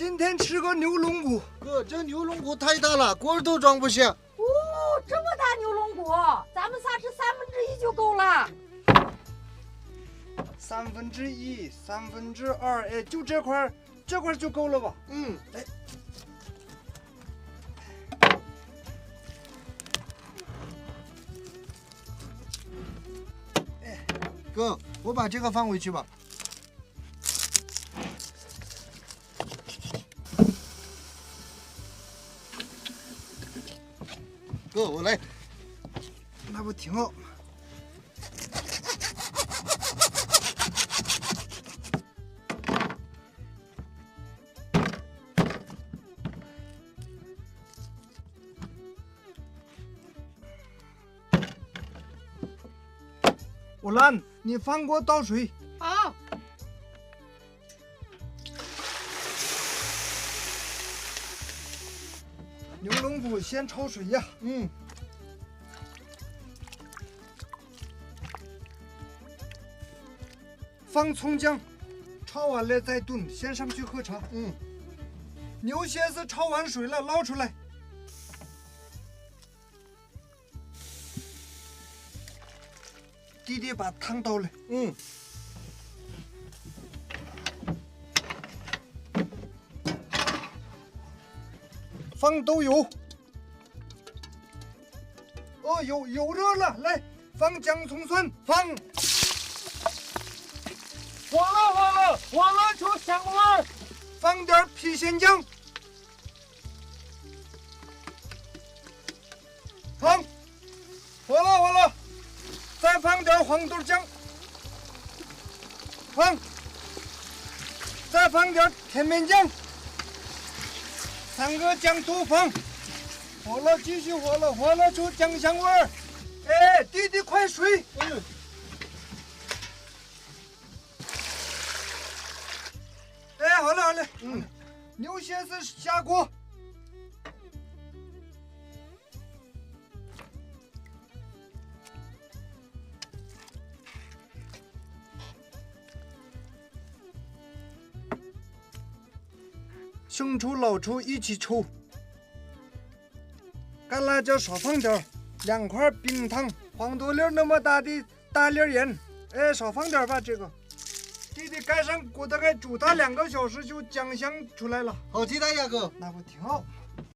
今天吃个牛龙骨，哥，这牛龙骨太大了，锅儿都装不下。哦，这么大牛龙骨，咱们仨吃三分之一就够了。三分之一，三分之二，哎，就这块儿，这块儿就够了吧？嗯，哎，哥，我把这个放回去吧。哥，我来。那不挺好？我兰，你翻锅倒水。牛龙骨先焯水呀，嗯，放葱姜，焯完了再炖，先上去喝茶。嗯，牛蝎子焯完水了，捞出来。弟弟把汤倒了，嗯，放豆油。哦，油油热了，来放姜葱蒜，放火了火了火了出香味儿。放点郫县酱，放，火了火了，再放点黄豆酱，放，再放点甜面酱，三个酱都放，火了继续火了，火了出酱香味儿，哎，弟弟快水，嗯，哎，好了好了，嗯，牛蝎子下锅。生抽、老抽一起抽，干辣椒少放点儿，两块冰糖，黄豆粒那么大的大粒盐，哎，少放点儿吧，这个。弟弟盖上锅，大概煮它两个小时就酱香出来了，好期待呀，哥。那不挺好？